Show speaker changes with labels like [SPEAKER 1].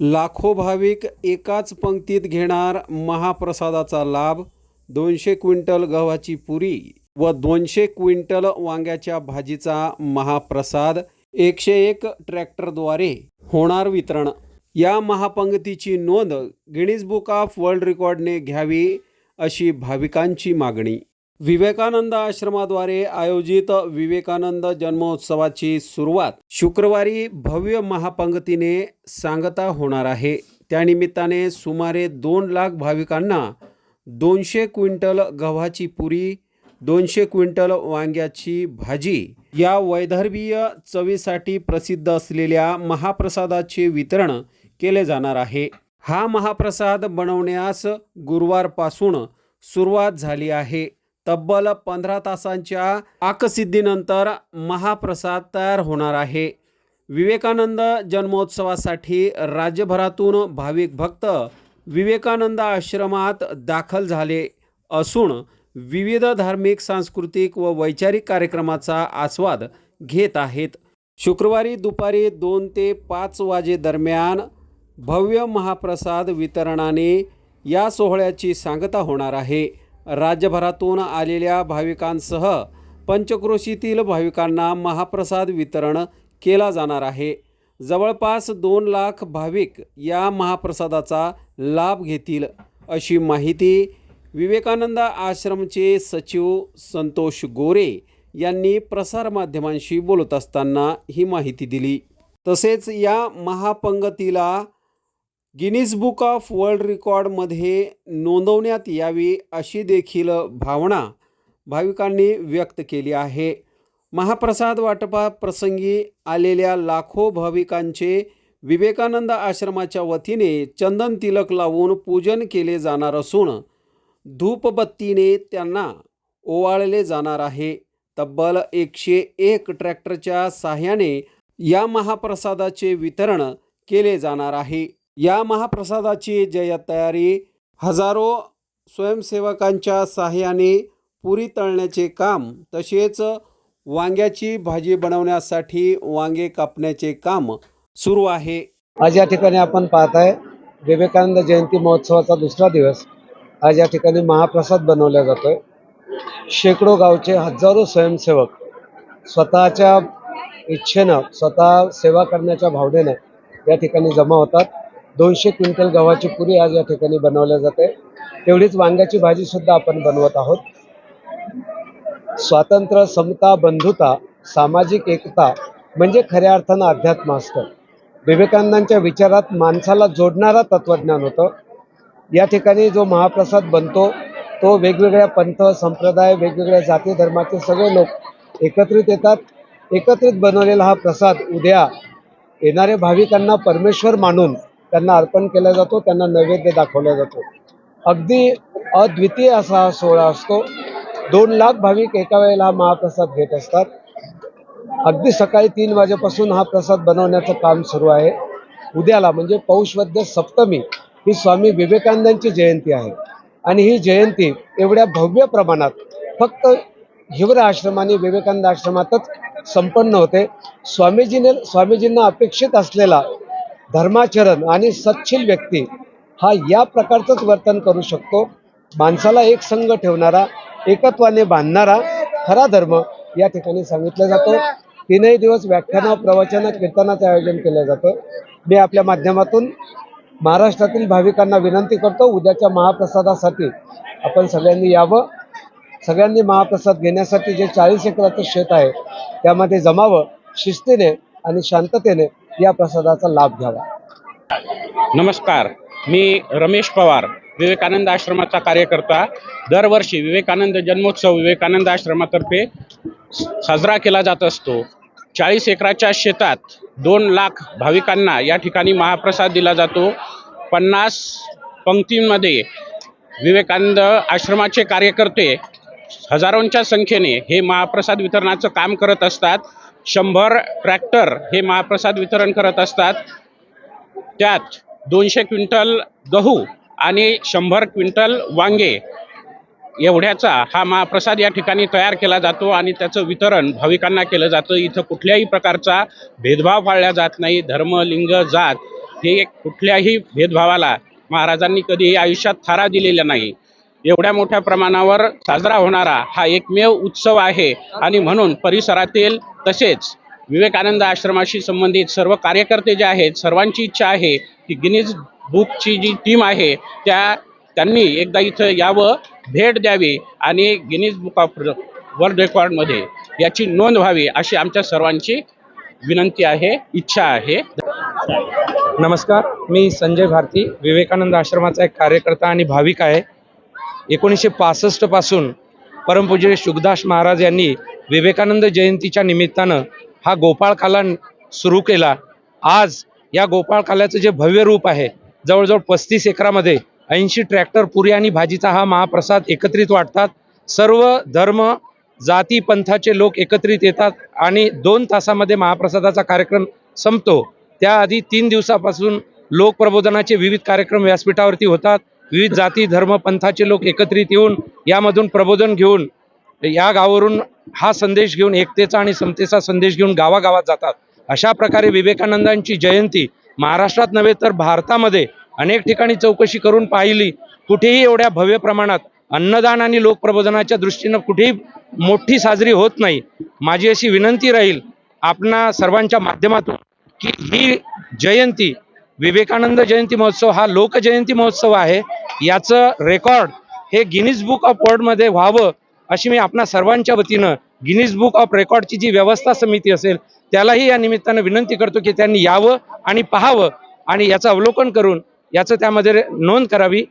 [SPEAKER 1] लाखो भाविक एकाच पंक्तीत घेणार महाप्रसादाचा लाभ दोनशे क्विंटल गव्हाची पुरी व दोनशे क्विंटल वांग्याच्या भाजीचा महाप्रसाद एकशे एक ट्रॅक्टरद्वारे होणार वितरण. या महापंगतीची नोंद गिनीज बुक ऑफ वर्ल्ड रेकॉर्डने घ्यावी अशी भाविकांची मागणी. विवेकानंद आश्रमाद्वारे आयोजित विवेकानंद जन्मोत्सवाची सुरुवात शुक्रवारी भव्य महापंगतीने सांगता होणार आहे. त्यानिमित्ताने सुमारे दोन लाख भाविकांना दोनशे क्विंटल गव्हाची पुरी दोनशे क्विंटल वांग्याची भाजी या वैदर्भीय चवीसाठी प्रसिद्ध असलेल्या महाप्रसादाचे वितरण केले जाणार आहे. हा महाप्रसाद बनवण्यास गुरुवारपासून सुरुवात झाली आहे. तब्बल पंधरा तासांच्या आकसिद्धीनंतर महाप्रसाद तयार होणार आहे. विवेकानंद जन्मोत्सवासाठी राज्यभरातून भाविक भक्त विवेकानंद आश्रमात दाखल झाले असून विविध धार्मिक सांस्कृतिक व वैचारिक कार्यक्रमाचा आस्वाद घेत आहेत. शुक्रवारी दुपारी दोन ते पाच वाजेदरम्यान भव्य महाप्रसाद वितरणाने या सोहळ्याची सांगता होणार आहे. राज्यभरातून आलेल्या भाविकांसह पंचक्रोशीतील भाविकांना महाप्रसाद वितरण केला जाणार आहे. जवळपास दोन लाख भाविक या महाप्रसादाचा लाभ घेतील अशी माहिती विवेकानंद आश्रमचे सचिव संतोष गोरे यांनी प्रसारमाध्यमांशी बोलत असताना ही माहिती दिली. तसेच या महापंगतीला गिनीज बुक ऑफ वर्ल्ड रेकॉर्डमध्ये नोंदवण्यात यावी अशी देखील भावना भाविकांनी व्यक्त केली आहे. महाप्रसाद वाटपाप्रसंगी आलेल्या लाखो भाविकांचे विवेकानंद आश्रमाच्या वतीने चंदन तिलक लावून पूजन केले जाणार असून धूपबत्तीने त्यांना ओवाळले जाणार आहे. तब्बल एकशे एक ट्रॅक्टरच्या साह्याने या महाप्रसादाचे वितरण केले जाणार आहे. या महाप्रसादाची जय्यत तयारी हजारो स्वयंसेवकांच्या साह्याने पुरी तळण्याचे काम तसेच वांग्याची भाजी बनवण्यासाठी वांगे कापण्याचे काम सुरू आहे.
[SPEAKER 2] आज या ठिकाणी आपण पाहताय विवेकानंद जयंती महोत्सवाचा दुसरा दिवस. आज या ठिकाणी महाप्रसाद बनवला जातोय. शेकडो गावचे हजारो स्वयंसेवक स्वतःच्या इच्छेनं स्वतः सेवा करण्याच्या भावनेनं या ठिकाणी जमा होतात. दोनशे क्विंटल गव्हाची पुरी आज या ठिकाणी बनवल्या जाते. तेवढीच वांग्याची भाजी सुद्धा आपण बनवत आहोत. स्वातंत्र्य समता बंधुता सामाजिक एकता म्हणजे खऱ्या अर्थानं अध्यात्म असतं. विवेकानंदांच्या विचारात माणसाला जोडणारा तत्वज्ञान होतं. या ठिकाणी जो महाप्रसाद बनतो तो वेगवेगळ्या पंथ संप्रदाय वेगवेगळ्या जाती धर्माचे सगळे लोक एकत्रित येतात. एकत्रित बनवलेला हा प्रसाद उद्या येणाऱ्या भाविकांना परमेश्वर मानून त्यांना अर्पण केला जातो त्यांना नैवेद्य दाखवला जातो. अगदी अद्वितीय असा हा सोहळा असतो. दोन लाख भाविक एका वेळेला हा महाप्रसाद घेत असतात. अगदी सकाळी तीन वाजेपासून हा प्रसाद बनवण्याचं काम सुरू आहे. उद्याला म्हणजे पौषवद्य सप्तमी ही स्वामी विवेकानंदांची जयंती आहे. आणि ही जयंती एवढ्या भव्य प्रमाणात फक्त हिवर आश्रमाने विवेकानंद आश्रमातच संपन्न होते. स्वामीजीने स्वामीजींना अपेक्षित असलेला धर्माचरण आणि सच्छील व्यक्ती हा या प्रकारचंच वर्तन करू शकतो. माणसाला एक संघ ठेवणारा एकत्वाने बांधणारा खरा धर्म या ठिकाणी सांगितला जातो. तीनही दिवस व्याख्यानं प्रवचन कीर्तनाचं आयोजन केलं जातं. मी आपल्या माध्यमातून महाराष्ट्रातील भाविकांना विनंती करतो उद्याच्या महाप्रसादासाठी आपण सगळ्यांनी यावं. सगळ्यांनी महाप्रसाद घेण्यासाठी जे चाळीस एकराचं शेत आहे त्यामध्ये जमावं शिस्तीने आणि शांततेने या प्रसादाचा लाभ घ्यावा.
[SPEAKER 3] नमस्कार. मी रमेश पवार विवेकानंद आश्रमाचा कार्यकर्ता. दरवर्षी विवेकानंद जन्मोत्सव विवेकानंद आश्रमातर्फे साजरा केला जात असतो. चाळीस एकराच्या शेतात दोन लाख भाविकांना या ठिकाणी महाप्रसाद दिला जातो. पन्नास पंक्तींमध्ये विवेकानंद आश्रमाचे कार्यकर्ते हजारोंच्या संख्येने हे महाप्रसाद वितरणाचं काम करत असतात. शंभर ट्रॅक्टर हे महाप्रसाद वितरण करत असतात. त्यात दोनशे क्विंटल गहू आणि शंभर क्विंटल वांगे एवढ्याचा हा महाप्रसाद या ठिकाणी तयार केला जातो आणि त्याचं वितरण भाविकांना केलं जातं. इथं कुठल्याही प्रकारचा भेदभाव पाळला जात नाही. धर्म लिंग जात हे कुठल्याही भेदभावाला महाराजांनी कधीही आयुष्यात थारा दिलेला नाही. एवढ्या मोठ्या प्रमाणावर साजरा होणारा हा एकमेव उत्सव आहे. आणि म्हणून परिसरातील तसेच विवेकानंद आश्रमाशी संबंधित सर्व कार्यकर्ते जे आहेत सर्वांची इच्छा आहे की गिनीज बुकची जी टीम आहे त्या त्यांनी एकदा इथं यावं भेट द्यावी आणि गिनीज बुक ऑफ वर्ल्ड रेकॉर्डमध्ये याची नोंद व्हावी अशी आमच्या सर्वांची विनंती आहे इच्छा आहे.
[SPEAKER 4] नमस्कार मी संजय भारती विवेकानंद आश्रमाचा एक कार्यकर्ता आणि भाविक आहे. एकोणीसशे पासष्टपासून परमपूज्य शुकदास महाराज यांनी विवेकानंद जयंतीच्या निमित्तानं हा गोपाळकाला सुरू केला. आज या गोपाळ काल्याचं जे भव्य रूप आहे जवळजवळ पस्तीस एकरामध्ये ऐंशी ट्रॅक्टर पुरी आणि भाजीचा हा महाप्रसाद एकत्रित वाटतात. सर्व धर्म जाती पंथाचे लोक एकत्रित येतात आणि दोन तासामध्ये महाप्रसादाचा कार्यक्रम संपतो. त्याआधी तीन दिवसापासून लोकप्रबोधनाचे विविध कार्यक्रम व्यासपीठावरती होतात. विविध जाती धर्म पंथाचे लोक एकत्रित येऊन यामधून प्रबोधन घेऊन या गावावरून हा संदेश घेऊन एकतेचा आणि समतेचा संदेश घेऊन गावागावात जातात. अशा प्रकारे विवेकानंदांची जयंती महाराष्ट्रात नव्हे तर भारतामध्ये अनेक ठिकाणी चौकशी करून पाहिली. कुठेही एवढ्या भव्य प्रमाणात अन्नदान आणि लोकप्रबोधनाच्या दृष्टीनं कुठेही मोठी साजरी होत नाही. माझी अशी विनंती राहील आपणा सर्वांच्या माध्यमातून की ही जयंती विवेकानंद जयंती महोत्सव हा लोकजयंती महोत्सव आहे. याचं रेकॉर्ड हे गिनीज बुक ऑफ वर्ल्डमध्ये व्हावं अशी मी आपणा सर्वांच्या वतीनं गिनीज बुक ऑफ रेकॉर्डची जी व्यवस्था समिती असेल त्यालाही या निमित्तानं विनंती करतो की त्यांनी यावं आणि पाहावं आणि याचं अवलोकन करून याचं त्यामध्ये नोंद करावी.